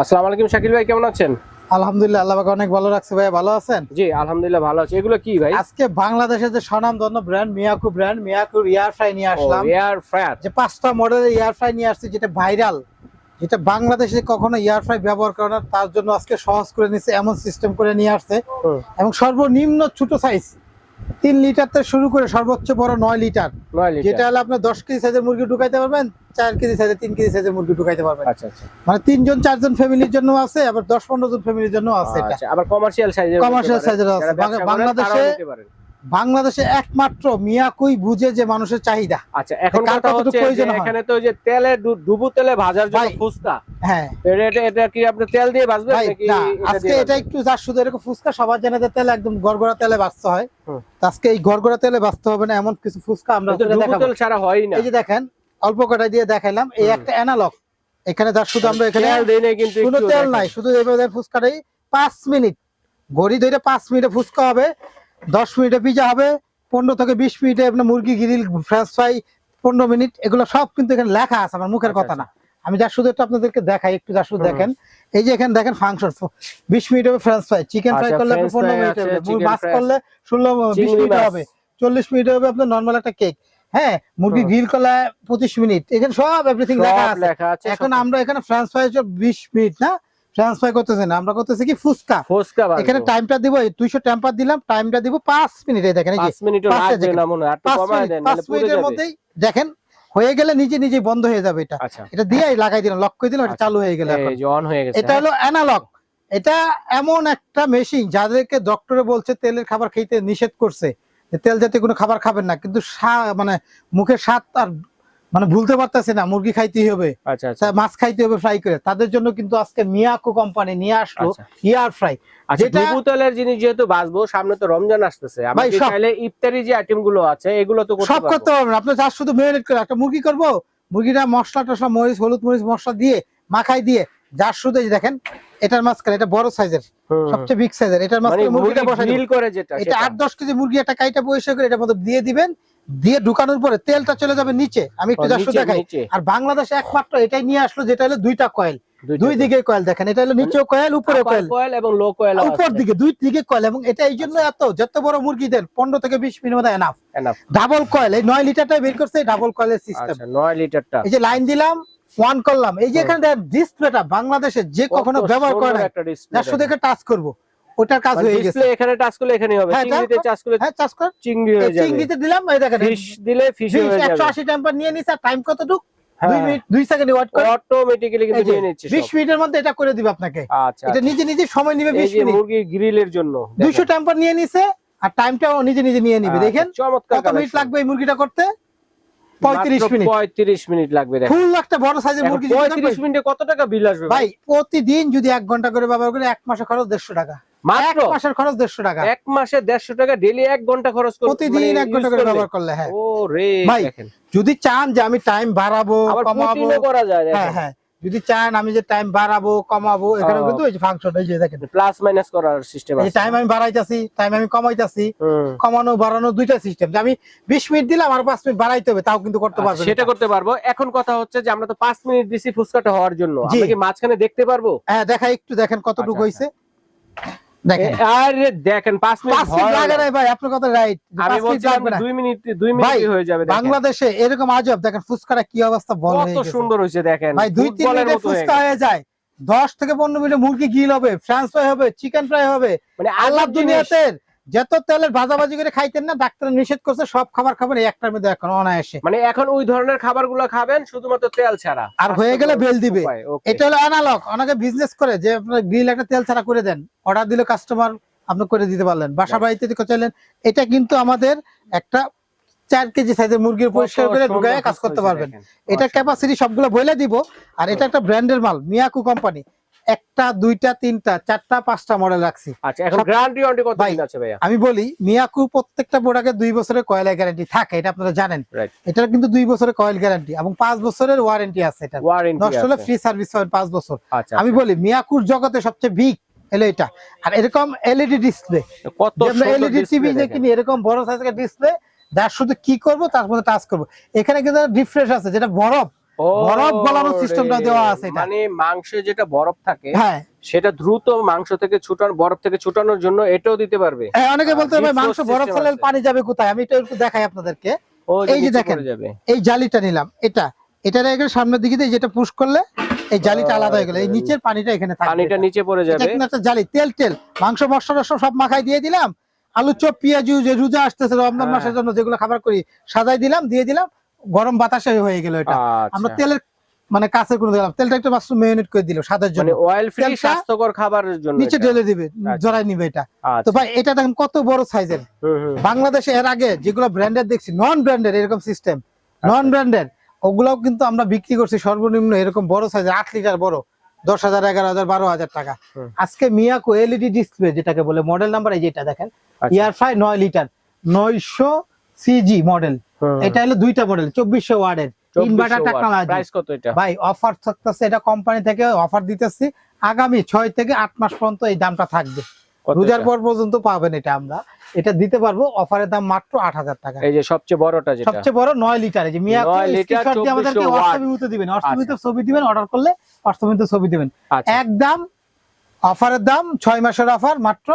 আসসালামু আলাইকুম শাকিল ভাই কেমন আছেন? আলহামদুলিল্লাহ আল্লাহ অনেক ভালো রাখছে ভাই ভালো আছেন? জি আলহামদুলিল্লাহ ভালো আছি। এগুলো কি ভাই? আজকে বাংলাদেশের যে স্বনামধন্য ব্র্যান্ড মিয়াকু ব্র্যান্ড মিয়াকুর ইয়ার ফ্রাই নিয়ে আসলাম। এয়ার ফ্রায়ার যে পাঁচটা মডেলের ইয়ার ফ্রাই নিয়ে আসছে যেটা ভাইরাল যেটা বাংলাদেশে কখনো ইয়ার ফ্রাই ব্যবহার করে না তার জন্য আজকে সহজ করে নিচ্ছে এমন সিস্টেম করে নিয়ে আসছে। এবং সর্বনিম্ন ছোট সাইজ তিন লিটার থেকে শুরু করে সর্বোচ্চ বড় নয় লিটার যেটা হলে আপনার দশ কেজি সাইজের মুরগি ঢুকাইতে পারবেন চার কেজি সাইজের তিন কেজি সাইজের মুরগি ঢুকাইতে পারবেন। আচ্ছা আচ্ছা। মানে তিনজন চারজন ফ্যামিলির জন্য আছে আবার দশ পনেরো জন ফ্যামিলির জন্য আছে আচ্ছা আবার কমার্শিয়াল সাইজের size এর আছে। বাংলা- বাংলাদেশে- বাংলাদেশে একমাত্র মিয়াকুই বুঝে যে মানুষের চাহিদা। আচ্ছা এখন কথা হচ্ছে হয়? এখানে তো যে তেলে ডু- ডুবো তেলে ভাজার জন্য ফুচকা। হ্যাঁ। এটা এটা- এটা কি আপনি তেল দিয়ে ভাজবেন নাকি আজকে এটা একটু যার শুধু এরকম ফুচকা সবার জানে যে তেল একদম গড়গড়া তেলে হয়। আজকে এই গড়গড়া তেলে বাঁচতে হবে না এমন কিছু ফুচকা আমরা ডুবো তেল ছাড়া না। এই যে দেখেন অল্প কটা দিয়ে দেখাইলাম এই একটা অ্যানালগ এখানে যার শুধু আমরা এখানে তেল নাই কিন্তু কোনো তেল নাই শুধু এইভাবে ফুচকাটাই পাঁচ মিনিট। ঘড়ি ধরে পাঁচ মিনিটে ফুচকা হবে দশ মিনিটে পিজা হবে পনেরো থেকে বিশ মিনিটে আপনার মুরগি গ্রিল ফ্রেঞ্চ ফ্রাই পনেরো মিনিট এগুলো সব কিন্তু এখানে লেখা আছে আমার মুখের আচ্ছা, কথা না। আমি যার শুধু একটু আপনাদেরকে দেখাই একটু যার শুধু দেখেন। এই যে এখানে দেখেন ফাংশন বিশ মিনিট হবে ফ্রেঞ্চ ফ্রাই চিকেন ফ্রাই আচ্ছা, করলে পনেরো মিনিট হবে মাছ করলে ষোলো বিশ মিনিট হবে চল্লিশ মিনিট হবে আপনার নর্মাল একটা কেক হ্যাঁ মুরগি। গ্রিল করলে পঁচিশ মিনিট। এখানে সব এভরিথিং লেখা আছে। এখন আমরা এখানে ফ্রেঞ্চ ফ্রাই বিশ মিনিট না? ফ্রান্স ফ্রাই করতেছি না আমরা করতেছি কি ফুচকা। ভাজবো। এখানে টাইমটা দিব দুইশো টেম্পার দিলাম টাইমটা দিব পাঁচ মিনিট এই দেখেন এই যে পাঁচ মিনিটও পাঁচটা লাগবে না মনে হয় আর একটু কমায় দেন নাহলে পুড়ে মিনিটের মধ্যেই দেখেন হয়ে গেলে নিজে নিজেই বন্ধ হয়ে যাবে এটা। আচ্ছা। এটা দিয়ে লাগাই দিলাম লক করে দিলাম এটা আচ্ছা। চালু হয়ে গেল এখন। এই যে অন হয়ে গেছে এটা হলো অ্যানালগ এটা এমন একটা মেশিন যাদেরকে ডক্টরে বলছে তেলের খাবার খেতে নিষেধ করছে তেল জাতীয় কোনো খাবার খাবেন না কিন্তু মানে মুখের স্বাদ আর মানে ভুলতে পারতেছে না মুরগি খাইতেই হবে। আচ্ছা আচ্ছা। মাছ খাইতে হবে ফ্রাই করে। তাদের জন্য কিন্তু আজকে মিয়াকো কোম্পানি নিয়ে আসলো আচ্ছা। ইয়ার ফ্রাই যেটা- ডুবো তেলের জিনিস যেহেতু বাঁচবো সামনে তো রমজান আসতেছে। আমরা ভাই, কি সব- চাইলে ইফতারি যে আইটেমগুলো আছে এগুলো তো সব করতে পারবেন আপনি যা শুধু মেরিনেট করে একটা মুরগি করব মুরগিটা মশলা টসলা মরিচ হলুদ মরিচ মশলা দিয়ে মাখাই দিয়ে যার শুধু দেখেন এটার মাঝখানে এটা বড় সাইজের। সবচেয়ে বিগ সাইজের এটার মানে মাঝখানে মুরগিটা করে যেটা এটা আট দশ কেজি মুরগি একটা কাইটা করে এটার মধ্যে দিয়ে দিবেন দিয়ে ঢুকানোর পরে তেলটা চলে যাবে নিচে। আমি একটু যার শুধু দেখাই। আর বাংলাদেশে একমাত্র এটাই নিয়ে আসলো যেটা হলো দুইটা কয়েল। দুই দিকে কয়েল দেখেন এটা হলো নিচেও কয়েল উপরে কয়েল কয়েল। এবং লো কয়েল উপর দিকে দুই দিকে কয়েল এবং এটা এই জন্য এত যত বড় মুরগি দেন পনেরো থেকে বিশ মিনিট মধ্যে এনাফ ডাবল কয়েল এই নয় লিটারটা বের করছে ডাবল কয়েলের সিস্টেম আচ্ছা 9 লিটারটা। এই যে লাইন দিলাম ওয়ান করলাম। এই যে এখানে ডিসপ্লেটা বাংলাদেশে যে কখনো ব্যবহার করে না শুধু টাচ করব। ওটার কাজ হয়ে গেছে। ডিসপ্লে এখানে টাচ করলে এখানেই হবে। হ্যাঁ, চিংড়িতে টাচ করলে হ্যাঁ চাষ কর। চিংড়ি হয়ে যাবে। চিংড়িতে দিলাম এই দেখেন। ফিশ দিলে ফিশ হয়ে যাবে। আশি টেম্পার নিয়ে নিছে টাইম কতটুক? মিনিট সেকেন্ড ওয়েট করে। অটোমেটিক্যালি কিন্তু নিয়ে নিচ্ছে বিশ সব। মিনিটের মধ্যে এটা করে দিবে আপনাকে। আচ্ছা এটা নিজে নিজে সময় নিবে এই মিনিট। মুরগি গ্রিলের জন্য দুইশো টেম্পার নিয়ে নিছে আর টাইমটাও নিজে নিজে নিয়ে নিবে আচ্ছা, দেখেন। কত মিনিট লাগবে এই মুরগিটা করতে? পঁয়ত্রিশ মিনিট। পঁয়ত্রিশ মিনিট লাগবে দেখেন। ফুল একটা বড় সাইজের মুরগি যদি পঁয়ত্রিশ থাকবে, মিনিটে কত টাকা বিল আসবে ভাই প্রতিদিন যদি এক ঘণ্টা করে ব্যবহার করে এক মাসে খরচ দেড়শো টাকা। এক মাসের খরচ দেড়শো টাকা। এক মাসে দেড়শো টাকা ডেলি এক ঘণ্টা খরচ করতে প্রতিদিন এক ঘণ্টা করে ব্যবহার করলে হ্যাঁ। ও ভাই, দেখেন। যদি চান যে আমি টাইম বাড়াবো কমাবো করা যায় হ্যাঁ হ্যাঁ। যদি চান আমি যে টাইম বাড়াবো কমাবো এখানে কিন্তু এই যে ফাংশন এই যে দেখেন। প্লাস মাইনাস করার সিস্টেম আছে। টাইম আমি বাড়াইতাছি টাইম আমি কমাইতাছি কমানো বাড়ানো দুইটা সিস্টেম যে আমি বিশ মিনিট দিলাম আর পাঁচ মিনিট বাড়াইতে হবে তাও কিন্তু করতে আচ্ছা, সেটা করতে পারব। এখন কথা হচ্ছে যে আমরা তো পাঁচ মিনিট দিছি ফুচকাটা হওয়ার জন্য। আমরা কি মাঝখানে দেখতে পারব? হ্যাঁ দেখা একটু দেখেন কতটুকু আচ্ছা, হয়েছে দেখেন। আরে মিনিট পাঁচ মিনিট লাগে না। ভাই আপনার কথা রাইট আমি মিনিট হয়ে যাবে বাংলাদেশে এরকম আজব দেখেন ফুচকাটা কি অবস্থা বল কত সুন্দর হয়েছে দেখেন। ভাই দুই তিন ফুটবলের মিনিটে মতো হয়ে ফুচকা হয়ে যায়। দশ থেকে পনেরো মিনিটে মুরগি গিল হবে ফ্রান্স ফ্রাই হবে চিকেন ফ্রাই হবে। মানে আল্লাহ দুনিয়াতে যত তেলের ভাজাভাজি করে খাইতেন না ডাক্তার নিষেধ করছে সব খাবার খাবেন একটার মধ্যে এখন অনায়াসে। মানে এখন ওই ধরনের খাবারগুলো খাবেন শুধুমাত্র তেল ছাড়া। আর হয়ে গেলে বেল দিবে। এটা হলো অ্যানালগ অনেকে বিজনেস করে যে আপনার গ্রিল একটা তেল ছাড়া করে দেন। অর্ডার দিলে কাস্টমার আপনি করে দিতে পারলেন। বাসা. বাড়িতে চাইলেন এটা কিন্তু আমাদের একটা চার কেজি সাইজের মুরগির পরিষ্কার করে ঢুকায় কাজ করতে পারবেন। এটা। ক্যাপাসিটি সবগুলো বলে দিব আর এটা একটা ব্র্যান্ডের মাল মিয়াকু কোম্পানি একটা দুইটা তিনটা চারটা পাঁচটা মডেল রাখছি। আচ্ছা এখন গ্যারান্টি ওয়ারেন্টি কত দিন আছে ভাইয়া? আমি বলি মিয়াকু প্রত্যেকটা প্রোডাক্টে দুই বছরের কয়েল গ্যারান্টি থাকে এটা আপনারা জানেন. এটার কিন্তু দুই বছরের কয়েল গ্যারান্টি এবং পাঁচ বছরের ওয়ারেন্টি আছে এটা নষ্ট হলে ফ্রি সার্ভিস পাবেন পাঁচ বছর। আচ্ছা আমি বলি মিয়াকুর জগতে সবচেয়ে বিগ এলো এটা। আর এরকম এলইডি ডিসপ্লে আচ্ছা। কত এলইডি টিভি যে কিনি এরকম বড় সাইজের ডিসপ্লে যার শুধু কি করব তার মধ্যে টাচ করব। এখানে কিন্তু রিফ্রেশ আছে যেটা বরফ। বরফ গলানোর সিস্টেমটা দেওয়া আছে এটা। মানে মাংসে যেটা বরফ থাকে হ্যাঁ। সেটা দ্রুত মাংস থেকে ছুটানো বরফ থেকে ছুটানোর জন্য এটাও দিতে পারবে। হ্যাঁ, অনেকে বলতে হবে মাংস বরফ ফেলে পানি যাবে কোথায়? আমি এটা একটু দেখাই আপনাদেরকে। এই যে দেখেন। এই জালিটা নিলাম এটা। এটা রেখে সামনের দিকে দিয়ে যেটা পুশ করলে এই জালিটা আলাদা হয়ে গেল। এই নিচের পানিটা এখানে থাকবে। পানিটা নিচে পড়ে যাবে। কিন্তু একটা জালি তেল তেল। মাংস মশলা সব সব মাখাই দিয়ে দিলাম। আলু চপ পেঁয়াজু যে রোজা আসতেছে রমজান হ্যাঁ। মাসের জন্য যেগুলো খাবার করি সাজাই দিলাম দিয়ে দিলাম। গরম বাতাসে হয়ে গেল এটা আমরা আচ্ছা তেলের মানে কাছে করে দিলাম তেলটা একটু মাত্র মেরিনেট করে দিল সাদার জন্য মানে অয়েল ফ্রি স্বাস্থ্যকর খাবারের জন্য নিচে ঢেলে দিবে আচ্ছা। জড়াই নিবে এটা তো আচ্ছা ভাই এটা দেখেন কত বড় সাইজের। বাংলাদেশে এর আগে যেগুলো ব্র্যান্ডের দেখছি নন ব্র্যান্ডের এরকম সিস্টেম। নন ব্র্যান্ডের ওগুলাও কিন্তু আমরা বিক্রি করছি সর্বনিম্ন এরকম বড় সাইজের আট লিটার বড় দশ হাজার এগারো হাজার বারো হাজার টাকা। আজকে মিয়াকো এলইডি ডিসপ্লে যেটাকে বলে মডেল নাম্বার এই যেটা দেখেন। ইয়ার ফাই নয় লিটার নয়শো সিজি মডেল এটা হলো দুইটা মডেল চব্বিশশো ওয়ার্ডের 2400 ইনভার্টার টেকনোলজি প্রাইস কত এটা? ভাই অফার থাকতেছে এটা কোম্পানি থেকে অফার দিতেছি। আগামী ছয় থেকে আট মাস পর্যন্ত এই দামটা থাকবে। রোজার? পর পর্যন্ত পাবেন এটা আমরা। এটা দিতে পারব অফারের দাম মাত্র আট হাজার টাকা। এই যে সবচেয়ে বড়টা যেটা। সবচেয়ে বড় নয় লিটার। যে মিয়া 9 লিটার, স্ক্রিনশট দিয়ে আমাদেরকে 2400 হোয়াটসঅ্যাপে দিবেন। হোয়াটসঅ্যাপে ছবি দিবেন অর্ডার করলে হোয়াটসঅ্যাপে ছবি দিবেন। আচ্ছা। একদম অফারের দাম ছয় মাসের অফার মাত্র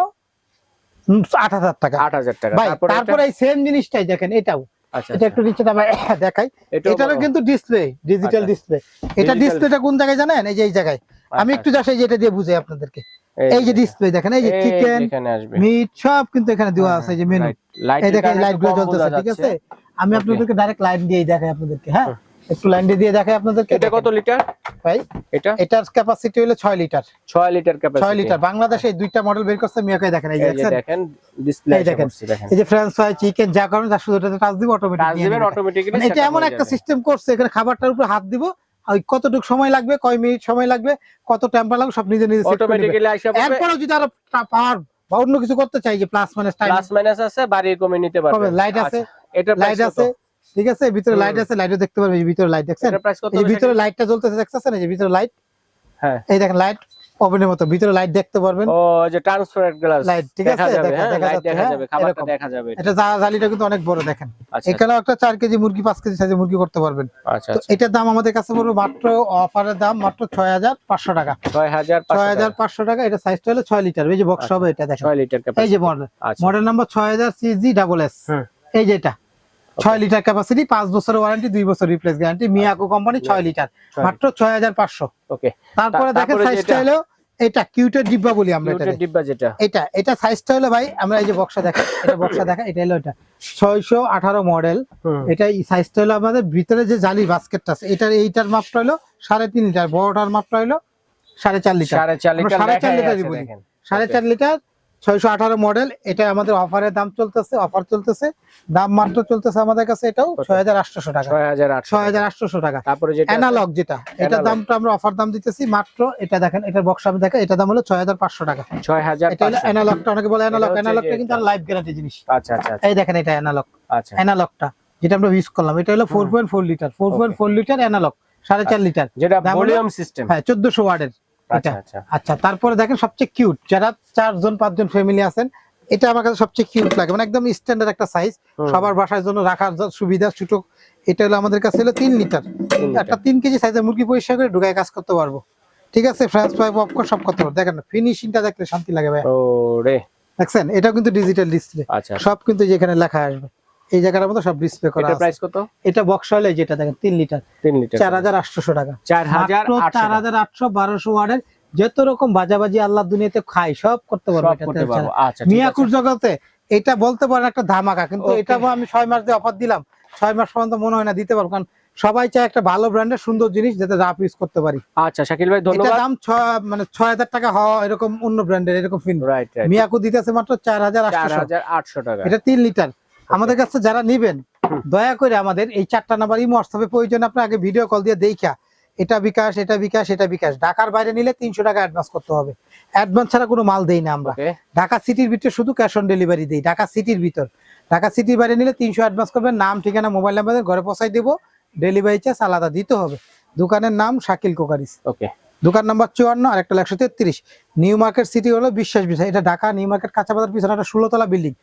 আট হাজার টাকা। আট হাজার টাকা। তারপরে এই সেম জিনিসটাই দেখেন এটাও। আচ্ছা এটা একটু নিচে দেখাই। এটারও কিন্তু ডিসপ্লে ডিজিটাল আচ্ছা। ডিসপ্লে এটা ডিসপ্লেটা কোন জায়গায় জানেন? এই যে এই জায়গায়। আমি আচ্ছা, একটু যাই যেটা দিয়ে বুঝাই আপনাদেরকে। এই যে ডিসপ্লে দেখেন এই যে চিকেন মিট সব কিন্তু এখানে দেওয়া আছে এই যে মেনু লাইট এই দেখেন লাইটগুলো জ্বলতেছে ঠিক আছে? আমি আপনাদেরকে ডাইরেক্ট লাইন দিয়ে দেখাই আপনাদেরকে হ্যাঁ। একটু লাইন দিয়ে দেখাই আপনাদেরকে এটা কত লিটার ভাই এটা? এটার ক্যাপাসিটি হলো 6 লিটার। 6 litre capacity 6 litre. বাংলাদেশে দুইটা মডেল বের করছে দেখেন এই? দেখেন ডিসপ্লে দেখেন। এই যে ফ্রেঞ্চ ফ্রাই চিকেন যা করেন তার শুধু টাচ দিব টাচ দিবেন অটোমেটিক্যালি মানে এটা এমন একটা সিস্টেম করছে এখানে খাবারটার উপর হাত দিব ওই কতটুকু সময় লাগবে কয় মিনিট সময় লাগবে কত টেম্পার লাগবে সব নিজে নিজে অটোমেটিক্যালি আইসা পড়বে এরপরেও যদি আরও পাওয়ার বা অন্য কিছু করতে চাই যে plus minus time plus minus আছে বাড়িয়ে কমে নিতে পারবে। light আছে, এটা লাইট আছে। ঠিক আছে? ভিতরে লাইট আছে লাইটও দেখতে পারবে এই যে ভিতরে লাইট দেখছেন? প্রাইস এই ভিতরে? লাইটটা জ্বলতেছে দেখতেছেন? এই যে ভিতরে লাইট হ্যাঁ। এই দেখেন লাইট ওভেনের মতো ভিতরে লাইট দেখতে পারবেন। ও যে ট্রান্সপারেন্ট গ্লাস Light, ঠিক আছে? দেখা- হ্যাঁ লাইট হ্যাঁ, যাবে খাবারটা দেখা যাবে এটা। জালিটা কিন্তু অনেক বড় দেখেন। আচ্ছা এখানেও একটা চার কেজি মুরগি পাঁচ কেজি সাইজের মুরগি করতে পারবেন। আচ্ছা তো এটার দাম আমাদের কাছে পড়বে মাত্র অফারের দাম মাত্র ছয় হাজার পাঁচশো টাকা। ছয় হাজার ছয় হাজার পাঁচশো টাকা এটা সাইজটা হলো ছয় লিটার এই যে বক্স আচ্ছা। হবে এটা দেখেন। ছয় লিটার ক্যাপাসিটি এই যে মডেল আচ্ছা। মডেল নাম্বার ছয় হাজার সিজি ডাবল এস। এই যে এটা। ছয় লিটার ক্যাপাসিটি পাঁচ বছরের ওয়ারেন্টি দুই বছর রিপ্লেস গ্যারান্টি মিয়াকো কোম্পানি ছয় লিটার মাত্র ছয় হাজার পাঁচশো। ওকে তারপরে দেখেন সাইজটা হলো এটা কিউটের ডিব্বা বলি আমরা এটা ডিব্বা যেটা? এটা এটা সাইজটা হলো ভাই আমরা এই যে বক্সটা দেখা এটা বক্সটা দেখা এটা হলো এটা। ছয়শো আঠারো মডেল হুম। এটা এই সাইজটা হলো আমাদের ভিতরে যে জালি বাস্কেটটা আছে এটার এইটার মাপটা হলো সাড়ে তিন লিটার বড়টার মাপটা হলো সাড়ে চার লিটার। সাড়ে চার আমরা লিটার সাড়ে চার লেখাই লিটারই আছে বলি। দেখেন। সাড়ে চার লিটার ছয়শো আঠারো মডেল এটা আমাদের অফারের দাম চলতেছে অফার চলতেছে। দাম মাত্র চলতেছে আমাদের কাছে এটাও ছয় হাজার আটশোশো টাকা। ছয় হাজার ছয় হাজার আটশোশো টাকা। তারপরে অ্যানালগ যেটা Analog। দামটা আমরা অফার দাম দিতেছি মাত্র এটা দেখেন এটার বক্স আমি দেখেন এটার দাম হলো ছয় হাজার পাঁচশো টাকা। ছয় হাজার এটা হলো। অ্যানালগটা অনেকে বলে অ্যানালগ এটা অ্যানালগটা কিন্তু এটা। লাইফ গ্যারান্টি জিনিস। আচ্ছা আচ্ছা আচ্ছা, এই দেখেন এটা অ্যানালগ আচ্ছা। অ্যানালগটা যেটা আমরা ইউজ করলাম এটা হলো four point four litre four point four litre analogue সাড়ে চার লিটার যেটা ভলিউম সিস্টেম হ্যাঁ চোদ্দশো ওয়ার্ডের আচ্ছা আচ্ছা। আচ্ছা তারপরে দেখেন সবচেয়ে কিউট যারা চারজন পাঁচজন ফ্যামিলি আছেন এটা আমার কাছে সবচেয়ে কিউট লাগে। মানে একদম স্ট্যান্ডার্ড একটা সাইজ সবার বাসার জন্য রাখার সুবিধা ছোট এটা হলো আমাদের কাছে হলো তিন লিটার একটা তিন কেজি সাইজের মুরগি পরিষ্কার করে ঢুকায় কাজ করতে পারব। ঠিক আছে ফ্রেঞ্চ ফ্রাই পপকর্ন সব করতে পারব। দেখেন ফিনিশিংটা দেখলে শান্তি লাগে ভাই ও রে দেখছেন? এটাও কিন্তু ডিজিটাল ডিসপ্লে আচ্ছা। সব কিন্তু যেখানে লেখা আসবে। এই জায়গাটার মধ্যে সব ডিসপ্লে করা এটা প্রাইস কত? এটা বক্স হলে যেটা দেখেন তিন লিটার তিন লিটার চার হাজার আটশোশো টাকা। চার হাজার মাত্র আটশো চার হাজার আটশো বারোশো ওয়ার্ডের যত রকম বাজাবাজি আল্লাহ দুনিয়াতে খাই সব করতে পারব পারব। আচ্ছা মিয়াকুর জগতে এটা বলতে পারেন একটা ধামাকা কিন্তু এটা আমি ছয় মাস দিয়ে অফার দিলাম। ছয় মাস পর্যন্ত মনে হয় না দিতে পারব কারণ সবাই চায় একটা ভালো ব্র্যান্ডের সুন্দর জিনিস যাতে রাফ ইউজ করতে পারি। আচ্ছা শাকিল ভাই এটা ধন্যবাদ দাম ছয় মানে ছয় হাজার টাকা হওয়া এরকম অন্য ব্র্যান্ডের এরকম ফিন রাইট রাইট মিয়াকু দিতেছে মাত্র চার হাজার চার আটশো হাজার আটশো টাকা। এটা তিন লিটার আমাদের কাছে যারা নিবেন দয়া করে আমাদের এই চারটা নাম্বার ইমো হোয়াটসঅ্যাপে প্রয়োজন আপনি আগে ভিডিও কল দিয়ে দেখা এটা বিকাশ এটা বিকাশ এটা বিকাশ। ঢাকার বাইরে নিলে তিনশো টাকা অ্যাডভান্স করতে হবে। অ্যাডভান্স ছাড়া কোনো মাল দেই না আমরা। ঢাকা সিটির ভিতরে শুধু ক্যাশ অন ডেলিভারি দিই ঢাকা সিটির ভিতর। ঢাকা সিটির বাইরে নিলে তিনশো অ্যাডভান্স করবেন নাম ঠিকানা মোবাইল নাম্বার ঘরে পৌঁছাই দেবো। ডেলিভারি চার্জ আলাদা দিতে হবে। দোকানের নাম শাকিল কোকারিস। ওকে দোকান নাম্বার চুয়ান্ন আর একটা একশো তেত্রিশ। নিউ মার্কেট সিটি হলো বিশ্বাস বিশ্বাস এটা ঢাকা নিউ মার্কেট কাঁচা বাজার পিছনে একটা ষোলোতলা বিল্ডিং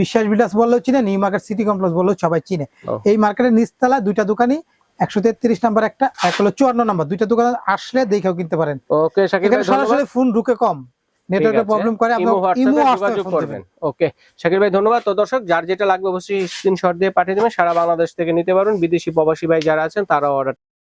বিশ্বাস বিলাস বললেও চিনে নিউ মার্কেট সিটি কমপ্লেক্স বললেও সবাই চিনে। এই মার্কেটের নিচতলা দুইটা দোকানই একশো তেত্রিশ নাম্বার একটা এক হলো চুয়ান্ন নাম্বার। দুইটা দোকানে আসলে দেখেও কিনতে পারেন। সরাসরি ফোন ঢুকে কম। নেটওয়ার্কের প্রবলেম করে ইমো আপনার ইমো হোয়াটসঅ্যাপে হোয়াটসঅ্যাপে যোগাযোগ করবেন। ওকে শাকিল ভাই ধন্যবাদ। তো দর্শক যার যেটা লাগবে অবশ্যই স্ক্রিনশট দিয়ে পাঠিয়ে দেবেন। সারা বাংলাদেশ থেকে নিতে পারবেন বিদেশি প্রবাসী ভাই যারা আছেন তারাও অর্ডার